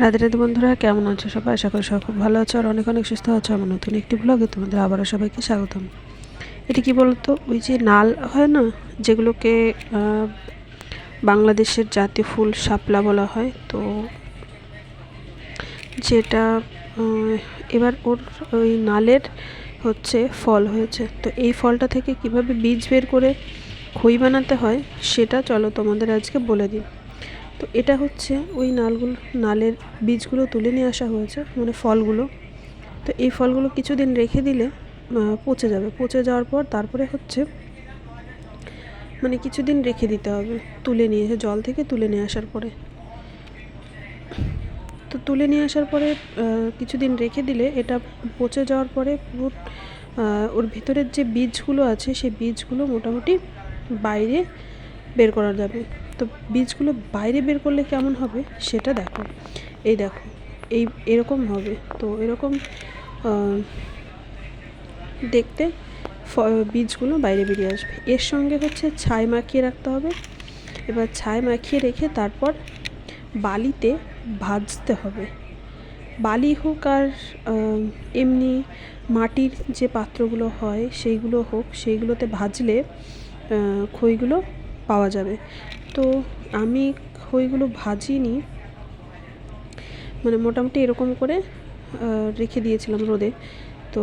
রাধে রাধে বন্ধুরা, কেমন আছো সবাই? আশা করি সবাই খুব ভালো আছো, আর অনেক অনেক সুস্থ আছো। আমার নতুন একটি ব্লগে তোমাদের আবারও সবাইকে স্বাগতম। এটি কি বলতো? ওই যে নাল হয় না? যেগুলোকে বাংলাদেশের জাতীয় ফুল শাপলা বলা হয়। তো যেটা এবার ওর ওই নালের হচ্ছে ফল হয়েছে। তো এই ফলটা থেকে কীভাবে বীজ বের করে খই বানাতে হয়, সেটা চলো তোমাদের আজকে বলে দিই। তো এটা হচ্ছে ওই নালগুলো, নালের বীজগুলো তুলে নিয়ে আসা হয়েছে মানে ফলগুলো। তো এই ফলগুলো কিছুদিন রেখে দিলে পচে যাবে। পচে যাওয়ার পর তারপরে হচ্ছে মানে কিছুদিন রেখে দিতে হবে, তুলে নিয়ে এসে, জল থেকে তুলে নিয়ে আসার পরে। তো তুলে নিয়ে আসার পরে কিছুদিন রেখে দিলে এটা পচে যাওয়ার পরে পুরো ওর ভিতরের যে বীজগুলো আছে, সেই বীজগুলো মোটামুটি বাইরে বের করা যাবে। তো বীজগুলো বাইরে বের করলে কেমন হবে সেটা দেখো। এই দেখো, এই এরকম হবে। তো এরকম দেখতে বীজগুলো বাইরে বেরিয়ে আসবে। এর সঙ্গে হচ্ছে ছাই মাখিয়ে রাখতে হবে। এবার ছাই মাখিয়ে রেখে তারপর বালিতে ভাজতে হবে। বালি হোক আর এমনি মাটির যে পাত্রগুলো হয়, সেইগুলো হোক, সেইগুলোতে ভাজলে খইগুলো পাওয়া যাবে। তো আমি খইগুলো ভাজিনি। মানে মোটামুটি এরকম করে রেখে দিয়েছিলাম রোদে। তো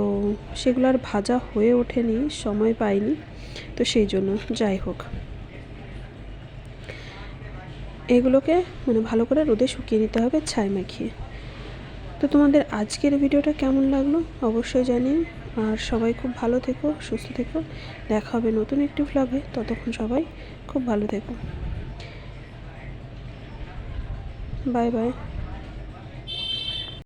সেগুলো আর ভাজা হয়ে ওঠেনি, সময় পাইনি। তো সেই জন্য যাই হোক। এগুলোকে মানে ভালো করে রোদে শুকিয়ে নিতে হবে, ছাই মাখিয়ে। তো তোমাদের আজকের ভিডিওটা কেমন লাগল অবশ্যই জানিও। আর সবাই খুব ভালো থেকো, সুস্থ থেকো। দেখা হবে নতুন একটি ভ্লগে ততক্ষণ সবাই খুব ভালো থেকো। Bye bye